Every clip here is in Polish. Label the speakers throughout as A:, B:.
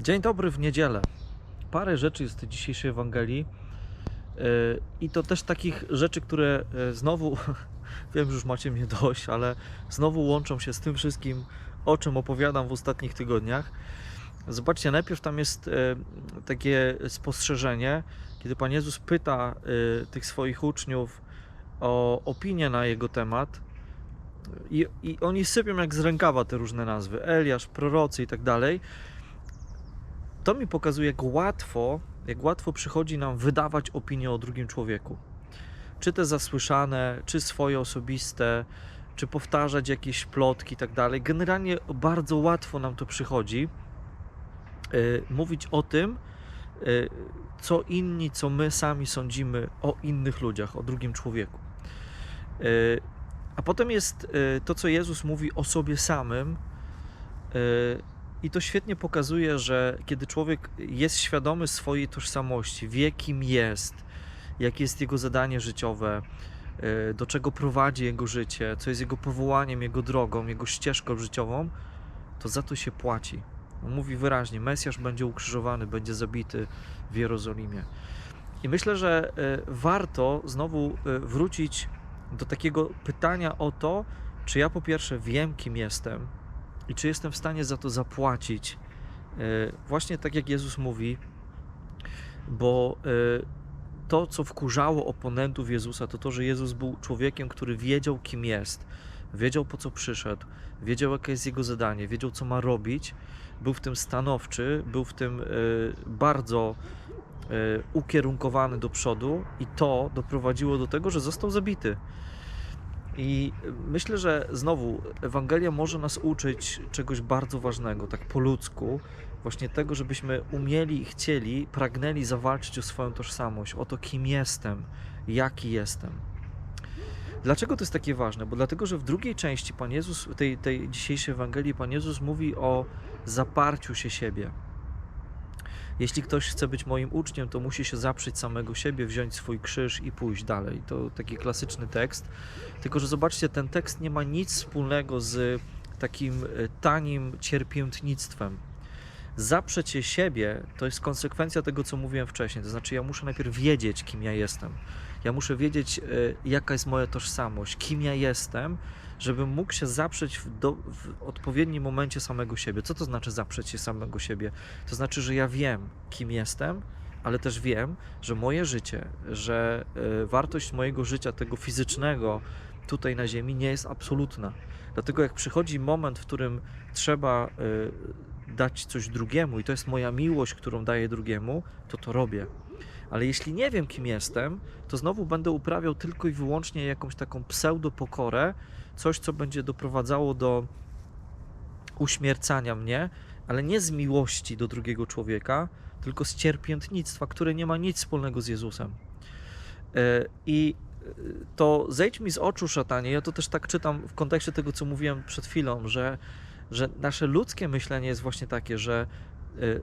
A: Dzień dobry w niedzielę. Parę rzeczy jest w dzisiejszej Ewangelii. Yy, I to też takich rzeczy, które yy, znowu, wiem, że już macie mnie dość, ale znowu łączą się z tym wszystkim, o czym opowiadam w ostatnich tygodniach. Zobaczcie, najpierw tam jest yy, takie spostrzeżenie, kiedy Pan Jezus pyta tych swoich uczniów o opinię na jego temat. I, I oni sypią jak z rękawa te różne nazwy: Eliasz, prorocy i tak dalej to mi pokazuje, jak łatwo, jak łatwo przychodzi nam wydawać opinię o drugim człowieku. Czy te zasłyszane, czy swoje osobiste, czy powtarzać jakieś plotki i tak dalej. Generalnie bardzo łatwo nam to przychodzi. Yy, mówić o tym, yy, co inni, co my sami sądzimy o innych ludziach, o drugim człowieku. Yy, a potem jest yy, to, co Jezus mówi o sobie samym. I to świetnie pokazuje, że kiedy człowiek jest świadomy swojej tożsamości, wie kim jest, jakie jest jego zadanie życiowe, y, do czego prowadzi jego życie, co jest jego powołaniem, jego drogą, jego ścieżką życiową, to za to się płaci. On mówi wyraźnie: Mesjasz będzie ukrzyżowany, będzie zabity w Jerozolimie. I myślę, że y, warto znowu y, wrócić do takiego pytania o to, czy ja po pierwsze wiem, kim jestem, i czy jestem w stanie za to zapłacić. E, Właśnie tak jak Jezus mówi, bo e, to, co wkurzało oponentów Jezusa, to to, że Jezus był człowiekiem, który wiedział, kim jest, wiedział, po co przyszedł, wiedział, jakie jest jego zadanie, wiedział, co ma robić, był w tym stanowczy, był w tym e, bardzo ukierunkowany do przodu, i to doprowadziło do tego, że został zabity. I myślę, że znowu Ewangelia może nas uczyć czegoś bardzo ważnego, tak po ludzku, właśnie tego, żebyśmy umieli chcieli, pragnęli zawalczyć o swoją tożsamość, o to, kim jestem, jaki jestem. Dlaczego to jest takie ważne? Bo dlatego, że w drugiej części Pan Jezus, tej, tej dzisiejszej Ewangelii, Pan Jezus mówi o zaparciu się siebie. Jeśli ktoś chce być moim uczniem, to musi się zaprzeć samego siebie, wziąć swój krzyż i pójść dalej. To taki klasyczny tekst. Tylko, że zobaczcie, ten tekst nie ma nic wspólnego z takim e, tanim cierpiętnictwem. Zaprzeć się siebie to jest konsekwencja tego, co mówiłem wcześniej. To znaczy, ja muszę najpierw wiedzieć, kim ja jestem. Ja muszę wiedzieć, e, jaka jest moja tożsamość, kim ja jestem, żebym mógł się zaprzeć w, do, w odpowiednim momencie samego siebie. Co to znaczy zaprzeć się samego siebie? To znaczy, że ja wiem, kim jestem, ale też wiem, że moje życie, że y, wartość mojego życia, tego fizycznego tutaj na Ziemi, nie jest absolutna. Dlatego, jak przychodzi moment, w którym trzeba y, dać coś drugiemu, i to jest moja miłość, którą daję drugiemu, to to robię. Ale jeśli nie wiem, kim jestem, to znowu będę uprawiał tylko i wyłącznie jakąś taką pseudo-pokorę, coś, co będzie doprowadzało do uśmiercania mnie, ale nie z miłości do drugiego człowieka, tylko z cierpiętnictwa, które nie ma nic wspólnego z Jezusem. E, I to zejdź mi z oczu, szatanie. Ja to też tak czytam w kontekście tego, co mówiłem przed chwilą, że, że nasze ludzkie myślenie jest właśnie takie, że e,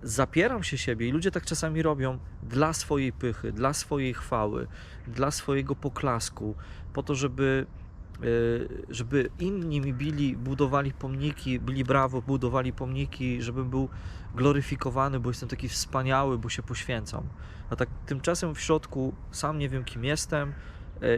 A: zapieram się siebie i ludzie tak czasami robią dla swojej pychy, dla swojej chwały, dla swojego poklasku, po to, żeby e, żeby inni mi bili, budowali pomniki, byli brawo, budowali pomniki, żebym był gloryfikowany, bo jestem taki wspaniały, bo się poświęcam. A tak tymczasem w środku sam nie wiem, kim jestem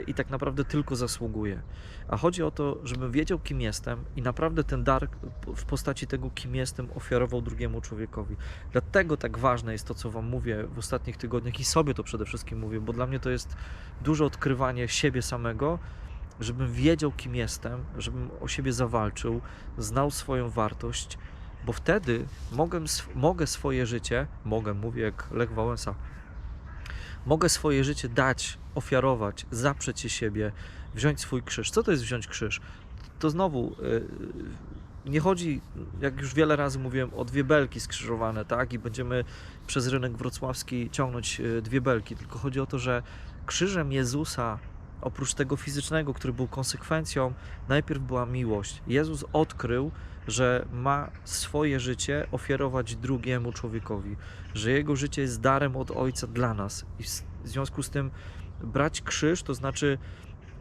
A: i tak naprawdę tylko zasługuję. A chodzi o to, żebym wiedział, kim jestem i naprawdę ten dar w postaci tego, kim jestem, ofiarował drugiemu człowiekowi. Dlatego tak ważne jest to, co Wam mówię w ostatnich tygodniach i sobie to przede wszystkim mówię, bo dla mnie to jest duże odkrywanie siebie samego, żebym wiedział, kim jestem, żebym o siebie zawalczył, znał swoją wartość, bo wtedy mogę, mogę swoje życie, mogę, mówię jak Lech Wałęsa, mogę swoje życie dać, ofiarować, zaprzeć się siebie, wziąć swój krzyż. Co to jest wziąć krzyż? To znowu yy, nie chodzi, jak już wiele razy mówiłem, o dwie belki skrzyżowane, tak? I będziemy przez rynek wrocławski ciągnąć yy, dwie belki, tylko chodzi o to, że krzyżem Jezusa oprócz tego fizycznego, który był konsekwencją, najpierw była miłość. Jezus odkrył, że ma swoje życie ofiarować drugiemu człowiekowi, że jego życie jest darem od Ojca dla nas. I w związku z tym brać krzyż to znaczy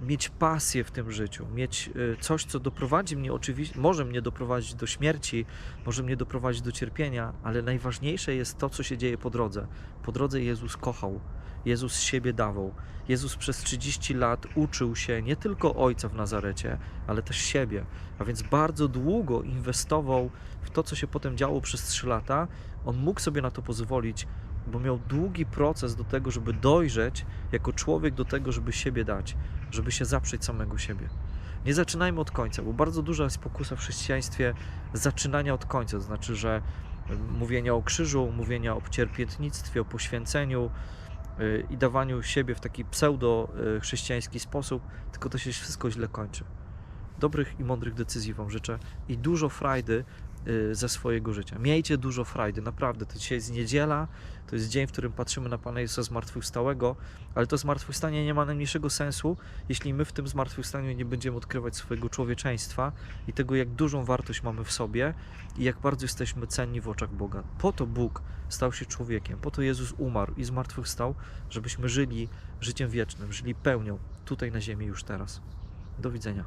A: mieć pasję w tym życiu, mieć y, coś, co doprowadzi mnie oczywiście, może mnie doprowadzić do śmierci, może mnie doprowadzić do cierpienia, ale najważniejsze jest to, co się dzieje po drodze. Po drodze Jezus kochał, Jezus siebie dawał. Jezus przez 30 lat uczył się nie tylko Ojca w Nazarecie, ale też siebie. A więc bardzo długo inwestował w to, co się potem działo przez 3 lata. On mógł sobie na to pozwolić, bo miał długi proces do tego, żeby dojrzeć jako człowiek do tego, żeby siebie dać, żeby się zaprzeć samego siebie. Nie zaczynajmy od końca, bo bardzo duża jest pokusa w chrześcijaństwie zaczynania od końca, to znaczy, że mówienia o krzyżu, mówienia o cierpiętnictwie, o poświęceniu y, i dawaniu siebie w taki pseudo-chrześcijański sposób, tylko to się wszystko źle kończy. Dobrych i mądrych decyzji Wam życzę i dużo frajdy y, ze swojego życia. Miejcie dużo frajdy, naprawdę. To dzisiaj jest niedziela, to jest dzień, w którym patrzymy na Pana Jezusa zmartwychwstałego, ale to zmartwychwstanie nie ma najmniejszego sensu, jeśli my w tym zmartwychwstaniu nie będziemy odkrywać swojego człowieczeństwa i tego, jak dużą wartość mamy w sobie i jak bardzo jesteśmy cenni w oczach Boga. Po to Bóg stał się człowiekiem, po to Jezus umarł i zmartwychwstał, żebyśmy żyli życiem wiecznym, żyli pełnią tutaj na ziemi już teraz. Do widzenia.